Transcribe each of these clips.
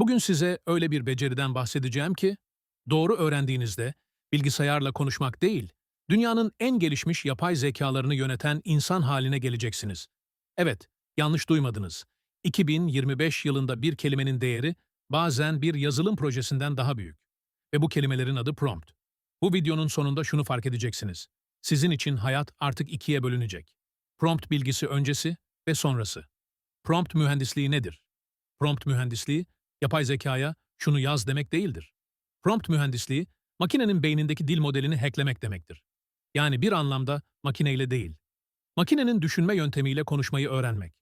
Bugün size öyle bir beceriden bahsedeceğim ki, doğru öğrendiğinizde bilgisayarla konuşmak değil, dünyanın en gelişmiş yapay zekalarını yöneten insan haline geleceksiniz. Evet, yanlış duymadınız. 2025 yılında bir kelimenin değeri bazen bir yazılım projesinden daha büyük. Ve bu kelimelerin adı prompt. Bu videonun sonunda şunu fark edeceksiniz. Sizin için hayat artık ikiye bölünecek. Prompt bilgisi öncesi ve sonrası. Prompt mühendisliği nedir? Prompt mühendisliği, yapay zekaya şunu yaz demek değildir. Prompt mühendisliği, makinenin beynindeki dil modelini hacklemek demektir. Yani bir anlamda makineyle değil. Makinenin düşünme yöntemiyle konuşmayı öğrenmek.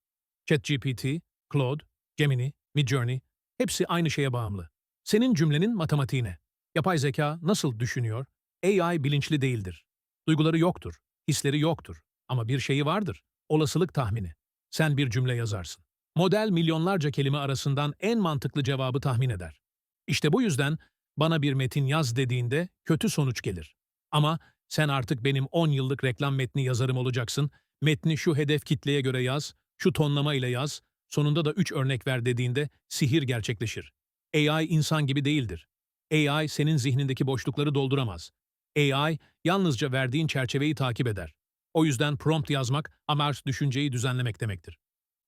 ChatGPT, Claude, Gemini, Midjourney hepsi aynı şeye bağımlı. Senin cümlenin matematiğine. Yapay zeka nasıl düşünüyor? AI bilinçli değildir. Duyguları yoktur, hisleri yoktur. Ama bir şeyi vardır. Olasılık tahmini. Sen bir cümle yazarsın. Model milyonlarca kelime arasından en mantıklı cevabı tahmin eder. İşte bu yüzden bana bir metin yaz dediğinde kötü sonuç gelir. Ama sen artık benim 10 yıllık reklam metni yazarım olacaksın. Metni şu hedef kitleye göre yaz, şu tonlama ile yaz, sonunda da 3 örnek ver dediğinde sihir gerçekleşir. AI insan gibi değildir. AI senin zihnindeki boşlukları dolduramaz. AI yalnızca verdiğin çerçeveyi takip eder. O yüzden prompt yazmak, amars düşünceyi düzenlemek demektir.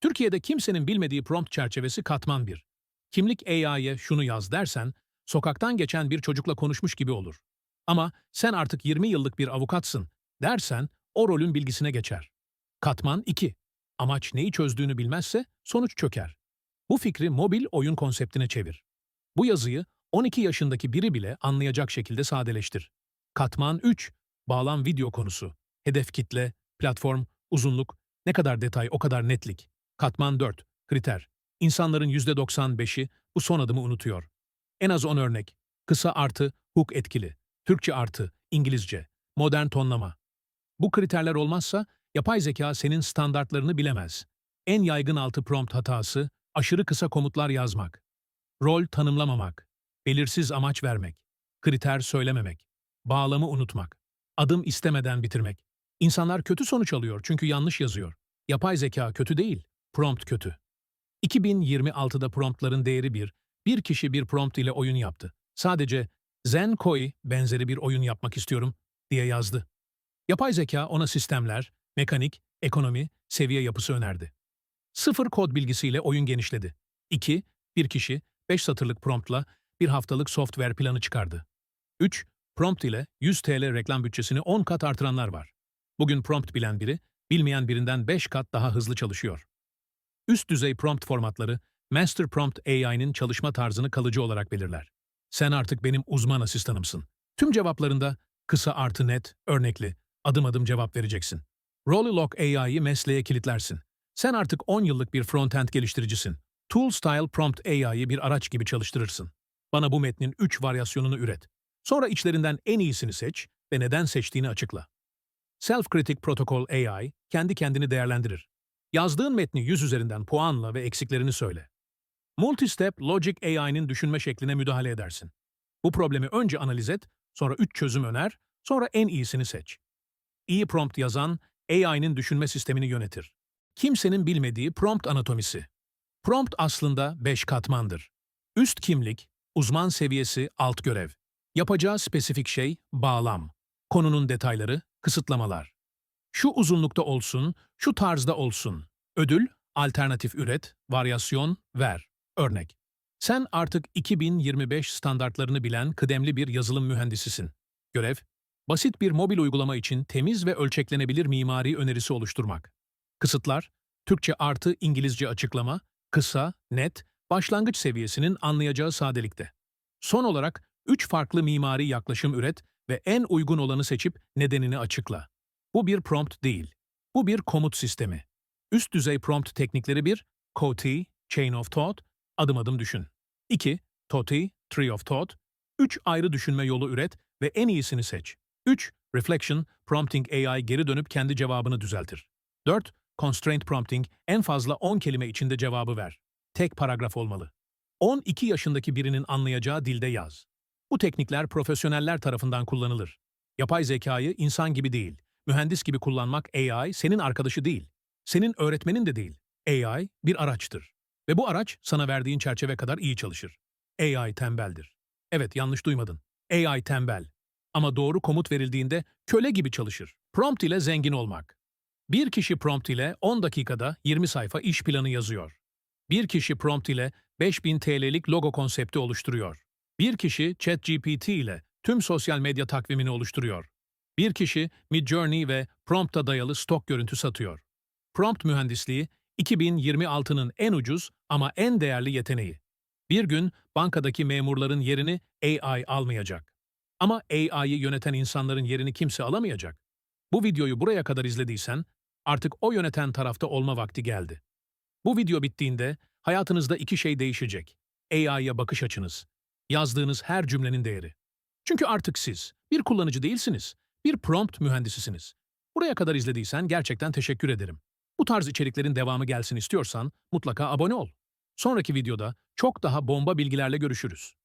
Türkiye'de kimsenin bilmediği prompt çerçevesi katman 1. Kimlik AI'ye şunu yaz dersen, sokaktan geçen bir çocukla konuşmuş gibi olur. Ama sen artık 20 yıllık bir avukatsın dersen, o rolün bilgisine geçer. Katman 2. Amaç neyi çözdüğünü bilmezse sonuç çöker. Bu fikri mobil oyun konseptine çevir. Bu yazıyı 12 yaşındaki biri bile anlayacak şekilde sadeleştir. Katman 3. Bağlam video konusu. Hedef kitle, platform, uzunluk, ne kadar detay o kadar netlik. Katman 4. Kriter. İnsanların %95'i bu son adımı unutuyor. En az 10 örnek. Kısa artı, hook etkili. Türkçe artı, İngilizce. Modern tonlama. Bu kriterler olmazsa yapay zeka senin standartlarını bilemez. En yaygın altı prompt hatası, aşırı kısa komutlar yazmak. Rol tanımlamamak. Belirsiz amaç vermek. Kriter söylememek. Bağlamı unutmak. Adım istemeden bitirmek. İnsanlar kötü sonuç alıyor çünkü yanlış yazıyor. Yapay zeka kötü değil, prompt kötü. 2026'da promptların değeri bir, bir kişi bir prompt ile oyun yaptı. Sadece Zenkoi benzeri bir oyun yapmak istiyorum diye yazdı. Yapay zeka ona sistemler, mekanik, ekonomi, seviye yapısı önerdi. Sıfır kod bilgisiyle oyun genişledi. 2. Bir kişi 5 satırlık promptla bir haftalık software planı çıkardı. 3. Prompt ile 100 TL reklam bütçesini 10 kat artıranlar var. Bugün prompt bilen biri, bilmeyen birinden 5 kat daha hızlı çalışıyor. Üst düzey prompt formatları, Master Prompt AI'nin çalışma tarzını kalıcı olarak belirler. Sen artık benim uzman asistanımsın. Tüm cevaplarında kısa artı net, örnekli, adım adım cevap vereceksin. Rollylock AI'yi mesleğe kilitlersin. Sen artık 10 yıllık bir frontend geliştiricisin. Tool Style Prompt AI'yi bir araç gibi çalıştırırsın. Bana bu metnin 3 varyasyonunu üret. Sonra içlerinden en iyisini seç ve neden seçtiğini açıkla. Self-Critic Protocol AI kendi kendini değerlendirir. Yazdığın metni 100 üzerinden puanla ve eksiklerini söyle. Multistep Logic AI'nin düşünme şekline müdahale edersin. Bu problemi önce analiz et, sonra 3 çözüm öner, sonra en iyisini seç. İyi prompt yazan, AI'nin düşünme sistemini yönetir. Kimsenin bilmediği prompt anatomisi. Prompt aslında 5 katmandır. Üst kimlik, uzman seviyesi alt görev. Yapacağı spesifik şey bağlam. Konunun detayları, kısıtlamalar. Şu uzunlukta olsun, şu tarzda olsun. Ödül, alternatif üret, varyasyon, ver. Örnek. Sen artık 2025 standartlarını bilen kıdemli bir yazılım mühendisisin. Görev, basit bir mobil uygulama için temiz ve ölçeklenebilir mimari önerisi oluşturmak. Kısıtlar, Türkçe artı İngilizce açıklama, kısa, net, başlangıç seviyesinin anlayacağı sadelikte. Son olarak, üç farklı mimari yaklaşım üret ve en uygun olanı seçip nedenini açıkla. Bu bir prompt değil. Bu bir komut sistemi. Üst düzey prompt teknikleri bir, COTI, Chain of Thought, adım adım düşün. 2. TOTI, Tree of Thought. 3. Ayrı düşünme yolu üret ve en iyisini seç. 3. Reflection, Prompting AI geri dönüp kendi cevabını düzeltir. 4. Constraint Prompting, en fazla 10 kelime içinde cevabı ver. Tek paragraf olmalı. 12 yaşındaki birinin anlayacağı dilde yaz. Bu teknikler profesyoneller tarafından kullanılır. Yapay zekayı insan gibi değil, mühendis gibi kullanmak AI senin arkadaşı değil. Senin öğretmenin de değil. AI bir araçtır. Ve bu araç sana verdiğin çerçeve kadar iyi çalışır. AI tembeldir. Evet yanlış duymadın. AI tembel. Ama doğru komut verildiğinde köle gibi çalışır. Prompt ile zengin olmak. Bir kişi prompt ile 10 dakikada 20 sayfa iş planı yazıyor. Bir kişi prompt ile 5000 TL'lik logo konsepti oluşturuyor. Bir kişi ChatGPT ile tüm sosyal medya takvimini oluşturuyor. Bir kişi Midjourney ve prompt'a dayalı stok görüntü satıyor. Prompt mühendisliği 2026'nın en ucuz ama en değerli yeteneği. Bir gün bankadaki memurların yerini AI almayacak. Ama AI'yı yöneten insanların yerini kimse alamayacak. Bu videoyu buraya kadar izlediysen artık o yöneten tarafta olma vakti geldi. Bu video bittiğinde hayatınızda iki şey değişecek. AI'ya bakış açınız, yazdığınız her cümlenin değeri. Çünkü artık siz bir kullanıcı değilsiniz, bir prompt mühendisisiniz. Buraya kadar izlediysen gerçekten teşekkür ederim. Bu tarz içeriklerin devamı gelsin istiyorsan mutlaka abone ol. Sonraki videoda çok daha bomba bilgilerle görüşürüz.